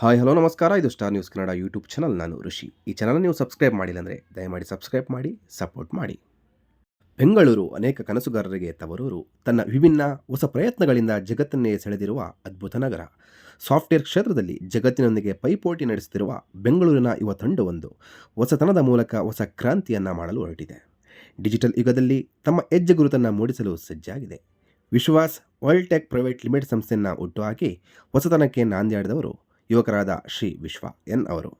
Hi, hello, ನಮಸ್ಕಾರ. ಇದು star news Kannada YouTube channel. ನಾನು ಋಷಿ. ಈ ಚಾನಲ್ ನೀವು ಸಬ್ಸ್ಕ್ರೈಬ್ ಮಾಡಿಲ್ಲ ಅಂದರೆ ದಯಮಾಡಿ ಸಬ್ಸ್ಕ್ರೈಬ್ ಮಾಡಿ, ಸಪೋರ್ಟ್ ಮಾಡಿ. ಬೆಂಗಳೂರು ಅನೇಕ ಕನಸುಗಾರರಿಗೆ ತವರೂರು. ತನ್ನ ವಿಭಿನ್ನ ಹೊಸ ಪ್ರಯತ್ನಗಳಿಂದ ಜಗತ್ತನ್ನೇ ಸೆಳೆದಿರುವ ಅದ್ಭುತ ನಗರ. ಸಾಫ್ಟ್ವೇರ್ ಕ್ಷೇತ್ರದಲ್ಲಿ ಜಗತ್ತಿನೊಂದಿಗೆ ಪೈಪೋಟಿ ನಡೆಸುತ್ತಿರುವ ಬೆಂಗಳೂರಿನ ಯುವ ತಂಡವೊಂದು ಹೊಸತನದ ಮೂಲಕ ಹೊಸ ಕ್ರಾಂತಿಯನ್ನು ಮಾಡಲು ಹೊರಟಿದೆ. ಡಿಜಿಟಲ್ ಯುಗದಲ್ಲಿ ತಮ್ಮ ಹೆಜ್ಜೆ ಗುರುತನ್ನು ಮೂಡಿಸಲು ಸಜ್ಜಾಗಿದೆ. Vishwas world tech private limited ಸಂಸ್ಥೆಯನ್ನು ಹುಟ್ಟುಹಾಕಿ ಹೊಸತನಕ್ಕೆ ನಾಂದಿಯಾಡಿದವರು ಯುವಕರಾದ ಶ್ರೀ ವಿಶ್ವ ಎನ್ ಅವರು.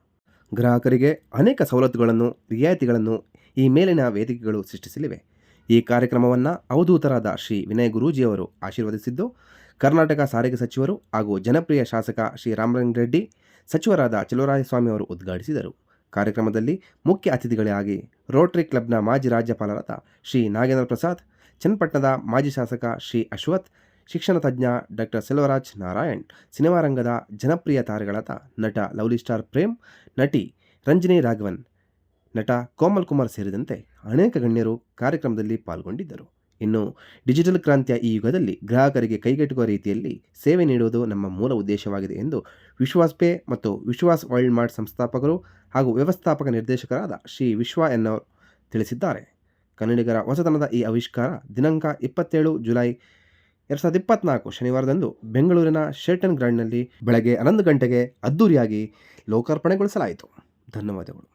ಗ್ರಾಹಕರಿಗೆ ಅನೇಕ ಸವಲತ್ತುಗಳನ್ನು, ರಿಯಾಯಿತಿಗಳನ್ನು ಈ ಮೇಲಿನ ವೇದಿಕೆಗಳು ಸೃಷ್ಟಿಸಲಿವೆ. ಈ ಕಾರ್ಯಕ್ರಮವನ್ನು ಅವಧೂತರಾದ ಶ್ರೀ ವಿನಯ್ ಗುರೂಜಿಯವರು ಆಶೀರ್ವದಿಸಿದ್ದು, ಕರ್ನಾಟಕ ಸಾರಿಗೆ ಸಚಿವರು ಹಾಗೂ ಜನಪ್ರಿಯ ಶಾಸಕ ಶ್ರೀ ರಾಮಲಿಂಗರೆಡ್ಡಿ, ಸಚಿವರಾದ ಚಲುವರಾಯಸ್ವಾಮಿ ಅವರು ಉದ್ಘಾಟಿಸಿದರು. ಕಾರ್ಯಕ್ರಮದಲ್ಲಿ ಮುಖ್ಯ ಅತಿಥಿಗಳಾಗಿ ರೋಟರಿ ಕ್ಲಬ್ನ ಮಾಜಿ ರಾಜ್ಯಪಾಲರಾದ ಶ್ರೀ ನಾಗೇಂದ್ರ ಪ್ರಸಾದ್, ಚನ್ನಪಟ್ಟಣದ ಮಾಜಿ ಶಾಸಕ ಶ್ರೀ ಅಶ್ವಥ್ ಶಿಕ್ಷಣ ತಜ್ಞ ಡಾಕ್ಟರ್ ಸೆಲ್ವರಾಜ್ ನಾರಾಯಣ್, ಸಿನಿಮಾ ರಂಗದ ಜನಪ್ರಿಯ ತಾರೆಗಳಾದ ನಟ ಲವ್ಲಿ ಸ್ಟಾರ್ ಪ್ರೇಮ್, ನಟಿ ರಂಜನಿ ರಾಘವನ್, ನಟ ಕೋಮಲ್ ಕುಮಾರ್ ಸೇರಿದಂತೆ ಅನೇಕ ಗಣ್ಯರು ಕಾರ್ಯಕ್ರಮದಲ್ಲಿ ಪಾಲ್ಗೊಂಡಿದ್ದರು. ಇನ್ನು ಡಿಜಿಟಲ್ ಕ್ರಾಂತಿಯ ಈ ಯುಗದಲ್ಲಿ ಗ್ರಾಹಕರಿಗೆ ಕೈಗೆಟುಕುವ ರೀತಿಯಲ್ಲಿ ಸೇವೆ ನೀಡುವುದು ನಮ್ಮ ಮೂಲ ಉದ್ದೇಶವಾಗಿದೆ ಎಂದು ವಿಶ್ವಾಸ್ ಪೇ ಮತ್ತು ವಿಶ್ವಾಸ್ ವರ್ಲ್ಡ್ ಮಾರ್ಟ್ ಸಂಸ್ಥಾಪಕರು ಹಾಗೂ ವ್ಯವಸ್ಥಾಪಕ ನಿರ್ದೇಶಕರಾದ ಶ್ರೀ ವಿಶ್ವ ಎನ್ನವರು ತಿಳಿಸಿದ್ದಾರೆ. ಕನ್ನಡಿಗರ ಹೊಸತನದ ಈ ಆವಿಷ್ಕಾರ ದಿನಾಂಕ ಇಪ್ಪತ್ತೇಳು ಜುಲೈ ಎರಡು ಸಾವಿರದ ಇಪ್ಪತ್ನಾಲ್ಕು ಶನಿವಾರದಂದು ಬೆಂಗಳೂರಿನ ಶೇರ್ಟನ್ ಗ್ರೌಂಡ್ನಲ್ಲಿ ಬೆಳಗ್ಗೆ ಹನ್ನೊಂದು ಗಂಟೆಗೆ ಅದ್ದೂರಿಯಾಗಿ ಲೋಕಾರ್ಪಣೆಗೊಳಿಸಲಾಯಿತು. ಧನ್ಯವಾದಗಳು.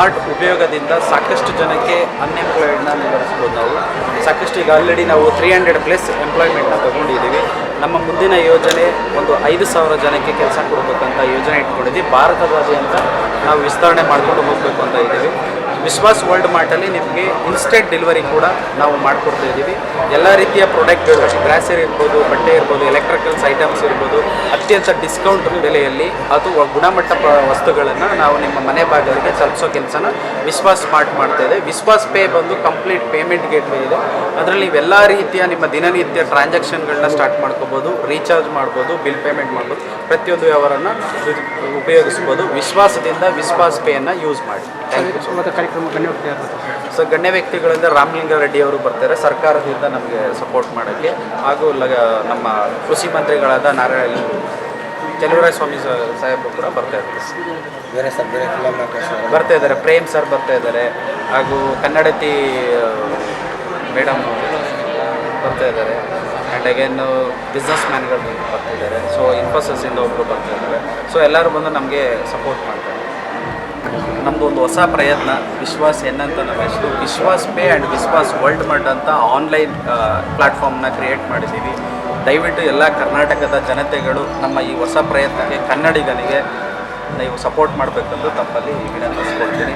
ಸ್ಮಾರ್ಟ್ ಉಪಯೋಗದಿಂದ ಸಾಕಷ್ಟು ಜನಕ್ಕೆ ಅನ್ಎಂಪ್ಲಾಯ್ಡ್ನ ನಿವಾರಿಸ್ಬೋದು ನಾವು. ಸಾಕಷ್ಟು ಈಗ ಆಲ್ರೆಡಿ ನಾವು ತ್ರೀ ಹಂಡ್ರೆಡ್ ಪ್ಲಸ್ ಎಂಪ್ಲಾಯ್ಮೆಂಟ್ನ ತಗೊಂಡಿದ್ದೀವಿ. ನಮ್ಮ ಮುಂದಿನ ಯೋಜನೆ ಒಂದು ಐದು ಸಾವಿರ ಜನಕ್ಕೆ ಕೆಲಸ ಕೊಡಬೇಕಂತ ಯೋಜನೆ ಇಟ್ಕೊಂಡಿದ್ದೀವಿ. ಭಾರತದಾದ್ಯಂತ ನಾವು ವಿಸ್ತರಣೆ ಮಾಡ್ಕೊಂಡು ಹೋಗಬೇಕು ಅಂತ ಇದ್ದೀವಿ. ವಿಶ್ವಾಸ್ ವರ್ಲ್ಡ್ ಮಾರ್ಟಲ್ಲಿ ನಿಮಗೆ ಇನ್ಸ್ಟೆಂಟ್ ಡೆಲಿವರಿ ಕೂಡ ನಾವು ಮಾಡಿಕೊಡ್ತಾ ಇದ್ದೀವಿ. ಎಲ್ಲ ರೀತಿಯ ಪ್ರಾಡಕ್ಟ್ಗಳು ಗ್ರಾಸರಿ ಇರ್ಬೋದು, ಬಟ್ಟೆ ಇರ್ಬೋದು ಎಲೆಕ್ಟ್ರಿಕಲ್ಸ್ ಐಟಮ್ಸ್ ಇರ್ಬೋದು, ಅತ್ಯಂತ ಡಿಸ್ಕೌಂಟ್ ಬೆಲೆಯಲ್ಲಿ ಅದು ಗುಣಮಟ್ಟ ವಸ್ತುಗಳನ್ನು ನಾವು ನಿಮ್ಮ ಮನೆ ಬಾಗಿಲಿಗೆ ತಲುಪಿಸೋ ಕೆಲಸನ ವಿಶ್ವಾಸ್ ಸ್ಮಾರ್ಟ್ ಮಾಡ್ತಾ ಇದೆ. ವಿಶ್ವಾಸ್ ಪೇ ಬಂದು ಕಂಪ್ಲೀಟ್ ಪೇಮೆಂಟ್ ಗೇಟ್ವೇ ಇದೆ. ಅದರಲ್ಲಿ ನೀವೆಲ್ಲ ರೀತಿಯ ನಿಮ್ಮ ದಿನನಿತ್ಯ ಟ್ರಾನ್ಸಾಕ್ಷನ್ಗಳನ್ನ ಸ್ಟಾರ್ಟ್ ಮಾಡ್ಕೋಬೋದು ರೀಚಾರ್ಜ್ ಮಾಡ್ಬೋದು ಬಿಲ್ ಪೇಮೆಂಟ್ ಮಾಡ್ಬೋದು. ಪ್ರತಿಯೊಂದು ವ್ಯವಹಾರನ ಉಪಯೋಗಿಸ್ಬೋದು. ವಿಶ್ವಾಸದಿಂದ ವಿಶ್ವಾಸ್ ಪೇಯನ್ನು ಯೂಸ್ ಮಾಡಿ. ಥ್ಯಾಂಕ್ ಯು ಕಾರ್ಯಕ್ರಮ ಗಣ್ಯ ವ್ಯಕ್ತಿ? ಸೊ ಗಣ್ಯ ವ್ಯಕ್ತಿಗಳಿಂದ ರಾಮಲಿಂಗಾರೆಡ್ಡಿ ಅವರು ಬರ್ತಾರೆ. ಸರ್ಕಾರದಿಂದ ನಮಗೆ ಸಪೋರ್ಟ್ ಮಾಡೋಕ್ಕೆ. ಹಾಗೂ ನಮ್ಮ ಕೃಷಿ ಮಂತ್ರಿಗಳಾದ ನಾರಾಯಣ ಚಲುವರಾಯ ಸ್ವಾಮಿ ಸಾಹೇಬರು ಕೂಡ ಬರ್ತಾ ಇದ್ದಾರೆ. ಬೇರೆ ಸರ್ ಬೇರೆ ಫಿಲಮ್ ಬರ್ತಾ ಇದ್ದಾರೆ ಪ್ರೇಮ್ ಸರ್ ಬರ್ತಾ ಇದ್ದಾರೆ ಹಾಗೂ ಕನ್ನಡತಿ ಮೇಡಮ್ ಬರ್ತಾ ಇದ್ದಾರೆ. ಆ್ಯಂಡ್ ಅಗೇನು ಬಿಸ್ನೆಸ್ ಮ್ಯಾನ್ಗಳು ಬರ್ತಾ ಇದ್ದಾರೆ. ಸೊ ಇನ್ಫೋಸಿಸಿಂದ ಒಬ್ಬರು ಬರ್ತಾ ಇದ್ದಾರೆ. ಸೊ ಎಲ್ಲರೂ ಬಂದು ನಮಗೆ ಸಪೋರ್ಟ್ ಮಾಡ್ತಾರೆ. ನಮ್ಮದು ಒಂದು ಹೊಸ ಪ್ರಯತ್ನ ವಿಶ್ವಾಸ್ ಏನಂತ ನಮ್ಮ ಹೆಸರು. Vishwas pay and Vishwas world mart ಅಂತ ಆನ್ಲೈನ್ ಪ್ಲಾಟ್ಫಾರ್ಮ್ನ ಕ್ರಿಯೇಟ್ ಮಾಡಿದ್ದೀವಿ. ದಯವಿಟ್ಟು ಎಲ್ಲ ಕರ್ನಾಟಕದ ಜನತೆಗಳು ನಮ್ಮ ಈ ಹೊಸ ಪ್ರಯತ್ನಕ್ಕೆ ಕನ್ನಡಿಗನಿಗೆ ನೀವು ಸಪೋರ್ಟ್ ಮಾಡಬೇಕೆಂದು ತಮ್ಮಲ್ಲಿ ವಿನಂತಿಸ್ಕೊಳ್ತೀನಿ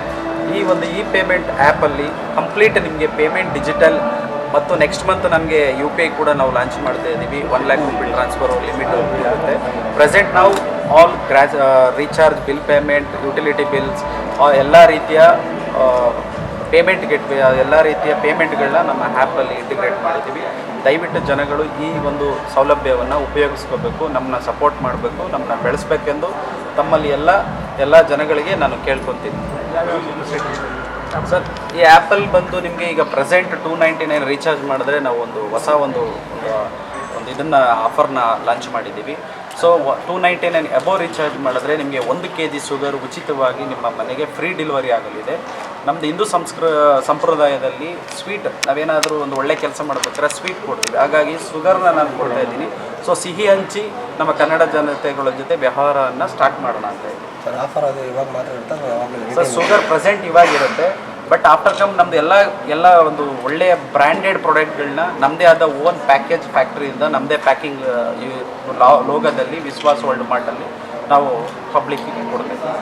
ಈ ಒಂದು ಇ ಪೇಮೆಂಟ್ ಆ್ಯಪಲ್ಲಿ ಕಂಪ್ಲೀಟ್ ನಿಮಗೆ ಪೇಮೆಂಟ್ ಡಿಜಿಟಲ್ ಮತ್ತು ನೆಕ್ಸ್ಟ್ ಮಂತ್ ನಮಗೆ ಯು ಪಿ ಐ ಕೂಡ ನಾವು ಲಾಂಚ್ ಮಾಡ್ತಾ ಇದ್ದೀವಿ. One lakh rupee transfer limit ಇರುತ್ತೆ. ಪ್ರೆಸೆಂಟ್ ನಾವು all ಗ್ರಾಜ್ recharge bill payment utility bills ಎಲ್ಲ ರೀತಿಯ ಪೇಮೆಂಟ್ ಗೆಟ್ ಎಲ್ಲ ರೀತಿಯ ಪೇಮೆಂಟ್ಗಳನ್ನ ನಮ್ಮ ಆ್ಯಪಲ್ಲಿ ಇಂಟಿಗ್ರೇಟ್ ಮಾಡಿದ್ದೀವಿ ದಯವಿಟ್ಟು ಜನಗಳು ಈ ಒಂದು ಸೌಲಭ್ಯವನ್ನು ಉಪಯೋಗಿಸ್ಕೋಬೇಕು ನಮ್ಮನ್ನ ಸಪೋರ್ಟ್ ಮಾಡಬೇಕು ನಮ್ಮನ್ನ ಬೆಳೆಸ್ಬೇಕೆಂದು ತಮ್ಮಲ್ಲಿ ಎಲ್ಲ ಎಲ್ಲ ಜನಗಳಿಗೆ ನಾನು ಕೇಳ್ಕೊತೀನಿ. ಸರ್, ಈ ಆ್ಯಪಲ್ಲಿ ಬಂದು ನಿಮಗೆ ಈಗ present two ninety nine recharge ಮಾಡಿದ್ರೆ ನಾವು ಒಂದು ಹೊಸ ಒಂದು, ಒಂದು- ಇದನ್ನು ಆಫರ್ನ ಲಾಂಚ್ ಮಾಡಿದ್ದೀವಿ. So two ninety nine above recharge ಮಾಡಿದ್ರೆ ನಿಮಗೆ ಒಂದು ಕೆ ಜಿ ಶುಗರ್ ಉಚಿತವಾಗಿ ನಿಮ್ಮ ಮನೆಗೆ ಫ್ರೀ ಡೆಲಿವರಿ ಆಗಲಿದೆ. ನಮ್ಮದು ಹಿಂದೂ ಸಂಸ್ಕೃ ಸಂಪ್ರದಾಯದಲ್ಲಿ ಸ್ವೀಟ್ ನಾವೇನಾದರೂ ಒಂದು ಒಳ್ಳೆ ಕೆಲಸ ಮಾಡಬೇಕಾದ್ರೆ ಸ್ವೀಟ್ ಕೊಡ್ತೀವಿ. ಹಾಗಾಗಿ ಶುಗರ್ನ ನಾನು ಕೊಡ್ತಾ ಇದ್ದೀನಿ. ಸೊ ಸಿಹಿ ಹಂಚಿ ನಮ್ಮ ಕನ್ನಡ ಜನತೆಗಳ ಜೊತೆ ವ್ಯವಹಾರವನ್ನು ಸ್ಟಾರ್ಟ್ ಮಾಡೋಣ ಅಂತ ಇದ್ದೀನಿ ಸರ್ ಶುಗರ್ ಪ್ರೆಸೆಂಟ್ ಇವಾಗಿರುತ್ತೆ ಬಟ್ ಆಫ್ಟರ್ ಕಮ್ ನಮ್ದು ಎಲ್ಲ ಎಲ್ಲ ಒಂದು ಒಳ್ಳೆಯ ಬ್ರ್ಯಾಂಡೆಡ್ ಪ್ರಾಡಕ್ಟ್ಗಳನ್ನ ನಮ್ಮದೇ ಆದ ಓನ್ ಪ್ಯಾಕೇಜ್ ಫ್ಯಾಕ್ಟ್ರಿಯಿಂದ ನಮ್ಮದೇ ಪ್ಯಾಕಿಂಗ್ ಲೋಗದಲ್ಲಿ ವಿಶ್ವಾಸ್ ವರ್ಲ್ಡ್ ಮಾರ್ಟಲ್ಲಿ ನಾವು ಪಬ್ಲಿಕ್ಕಿಗೆ ಕೊಡ್ತೇವೆ